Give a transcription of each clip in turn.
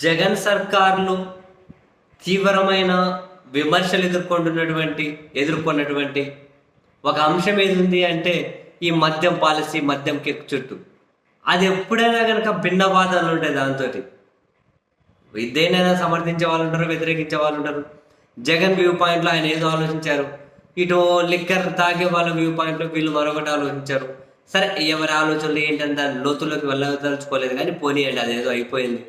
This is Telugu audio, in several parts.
జగన్ సర్కార్ను తీవ్రమైన విమర్శలు ఎదుర్కొంటున్నటువంటి ఎదుర్కొన్నటువంటి ఒక అంశం ఏది ఉంది అంటే ఈ మద్యం పాలసీ మద్యం కెక్ చుట్టూ. అది ఎప్పుడైనా కనుక భిన్న వాదనలు ఉంటాయి దాంతో ఇదేనైనా సమర్థించే వాళ్ళు ఉంటారు వ్యతిరేకించే వాళ్ళు ఉంటారు. జగన్ వ్యూ పాయింట్లో ఆయన ఏదో ఆలోచించారు. ఇటు లిక్కర్ తాగే వాళ్ళ వ్యూ పాయింట్లో వీళ్ళు మరొకటి ఆలోచించారు. సరే ఎవరి ఆలోచనలు ఏంటంటే దాని లోతులోకి వెళ్ళదలుచుకోలేదు కానీ పోనీయండి అదేదో అయిపోయింది.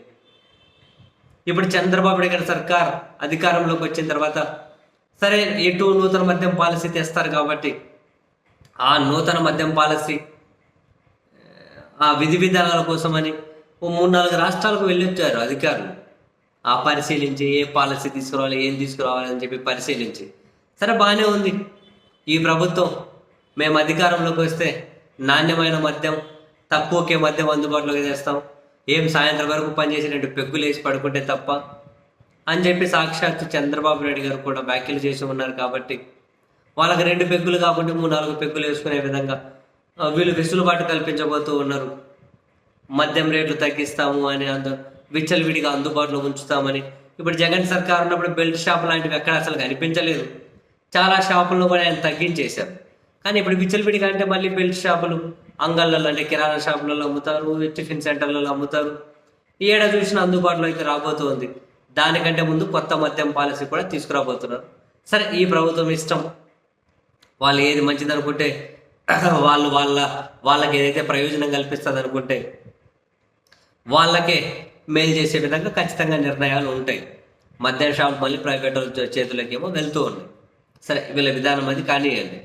ఇప్పుడు చంద్రబాబు నాయుడు సర్కార్ అధికారంలోకి వచ్చిన తర్వాత సరే ఎటు నూతన మద్యం పాలసీ తెస్తారు కాబట్టి ఆ నూతన మద్యం పాలసీ ఆ విధి విధానాల కోసమని ఓ మూడు నాలుగు రాష్ట్రాలకు వెళ్ళొచ్చారు అధికారులు. ఆ పరిశీలించి ఏ పాలసీ తీసుకురావాలి ఏం తీసుకురావాలి అని చెప్పి పరిశీలించి సరే బాగానే ఉంది. ఈ ప్రభుత్వం మేము అధికారంలోకి వస్తే నాణ్యమైన మద్యం తక్కువకే మద్యం అందుబాటులోకి తెస్తాం. ఏం సాయంత్రం వరకు పనిచేసినట్టు పెగ్గులు వేసి పడుకుంటే తప్ప? అని చెప్పి సాక్షాత్తు చంద్రబాబు నాయుడు గారు కూడా వ్యాఖ్యలు చేసి ఉన్నారు కాబట్టి వాళ్ళకి రెండు పెగ్గులు కాకుండా మూడు నాలుగు పెగ్గులు వేసుకునే విధంగా వీళ్ళు వెసులుబాటు కల్పించబోతూ ఉన్నారు. మద్యం రేట్లు తగ్గిస్తాము అని అందు విచ్చలవిడిగా అందుబాటులో ఉంచుతామని. ఇప్పుడు జగన్ సర్కార్ ఉన్నప్పుడు బెల్ట్ షాప్ లాంటివి ఎక్కడ అసలు కనిపించలేదు. చాలా షాపులను కూడా ఆయన తగ్గించేశారు. కానీ ఇప్పుడు విచ్చలవిడిగా అంటే మళ్ళీ బెల్ట్ షాపులు అంగళ్ళలో అంటే కిరాణా షాపులలో అమ్ముతారు టిఫిన్ సెంటర్లలో అమ్ముతారు. ఈ ఏడ చూసినా అందుబాటులో అయితే రాబోతుంది. దానికంటే ముందు కొత్త మద్యం పాలసీ కూడా తీసుకురాబోతున్నారు. సరే ఈ ప్రభుత్వం ఇష్టం. వాళ్ళు ఏది మంచిది అనుకుంటే వాళ్ళు వాళ్ళ వాళ్ళకి ఏదైతే ప్రయోజనం కల్పిస్తుంది అనుకుంటే వాళ్ళకే మేలు చేసే విధంగా ఖచ్చితంగా నిర్ణయాలు ఉంటాయి. మద్యం షాప్ మళ్ళీ ప్రైవేట్ వాళ్ళ చేతులకి ఏమో వెళ్తూ ఉన్నాయి. సరే వీళ్ళ విధానం అది కానివ్వండి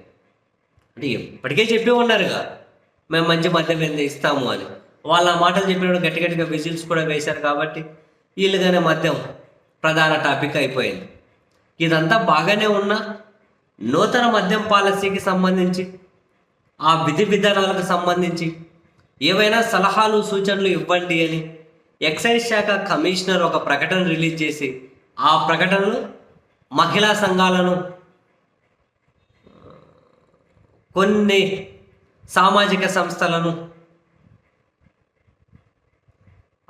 అంటే ఇప్పటికే చెప్పి ఉన్నారుగా మేము మంచి మద్యం ఇస్తాము అని. వాళ్ళ మాటలు చెప్పినప్పుడు గట్టి గట్టిగా విజిల్స్ కూడా వేశారు కాబట్టి వీళ్ళుగానే మద్యం ప్రధాన టాపిక్ అయిపోయింది. ఇదంతా బాగానే ఉన్నా నూతన మద్యం పాలసీకి సంబంధించి ఆ విధి విధానాలకు సంబంధించి ఏవైనా సలహాలు సూచనలు ఇవ్వండి అని ఎక్సైజ్ శాఖ కమిషనర్ ఒక ప్రకటన రిలీజ్ చేసి ఆ ప్రకటనలు మహిళా సంఘాలను కొన్ని సామాజిక సంస్థలను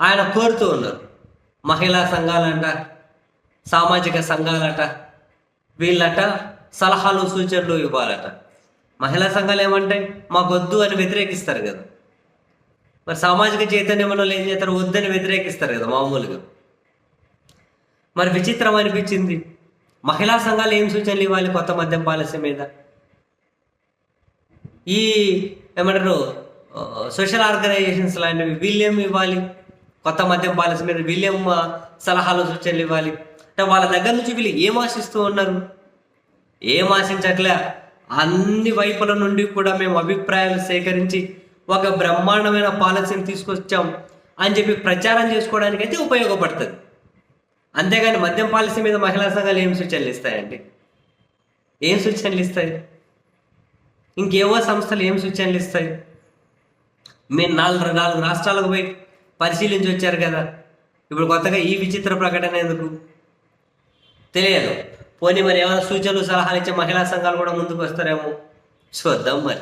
ఆయన కోరుతూ ఉన్నారు. మహిళా సంఘాలంట సామాజిక సంఘాలట వీళ్ళట సలహాలు సూచనలు ఇవ్వాలట. మహిళా సంఘాలు ఏమంటే మాకొద్దు అని వ్యతిరేకిస్తారు కదా. మరి సామాజిక చైతన్యం వాళ్ళు ఏం చేస్తారు? వద్దని వ్యతిరేకిస్తారు కదా మామూలుగా. మరి విచిత్రం అనిపించింది. మహిళా సంఘాలు ఏం సూచనలు ఇవ్వాలి కొత్త మద్యం పాలసీ మీద? ఈ ఏమంటారు సోషల్ ఆర్గనైజేషన్స్ లాంటివి వీళ్ళేం ఇవ్వాలి. కొత్త మద్యం పాలసీ మీద వీళ్ళేం సలహాలు సూచనలు ఇవ్వాలి. అంటే వాళ్ళ దగ్గర నుంచి వీళ్ళు ఏం ఆశిస్తూ ఉన్నారు? ఏం ఆశించట్లే? అన్ని వైపుల నుండి కూడా మేము అభిప్రాయాలు సేకరించి ఒక బ్రహ్మాండమైన పాలసీని తీసుకొచ్చాం అని చెప్పి ప్రచారం చేసుకోవడానికైతే ఉపయోగపడుతుంది. అంతేగాని మద్యం పాలసీ మీద మహిళా సంఘాలు ఏం సూచనలు ఇస్తాయండి? ఏం సూచనలు ఇస్తాయి? ఇంకేవో సంస్థలు ఏం సూచనలు ఇస్తాయి? మీరు నాలుగు నాలుగు రాష్ట్రాలకు పోయి పరిశీలించి వచ్చారు కదా. ఇప్పుడు కొత్తగా ఈ విచిత్ర ప్రకటన ఎందుకు? తెలియదు. పోనీ మరి ఏమైనా సూచనలు సలహాలు ఇచ్చే మహిళా సంఘాలు కూడా ముందుకు వస్తారేమో? చూద్దాం మరి.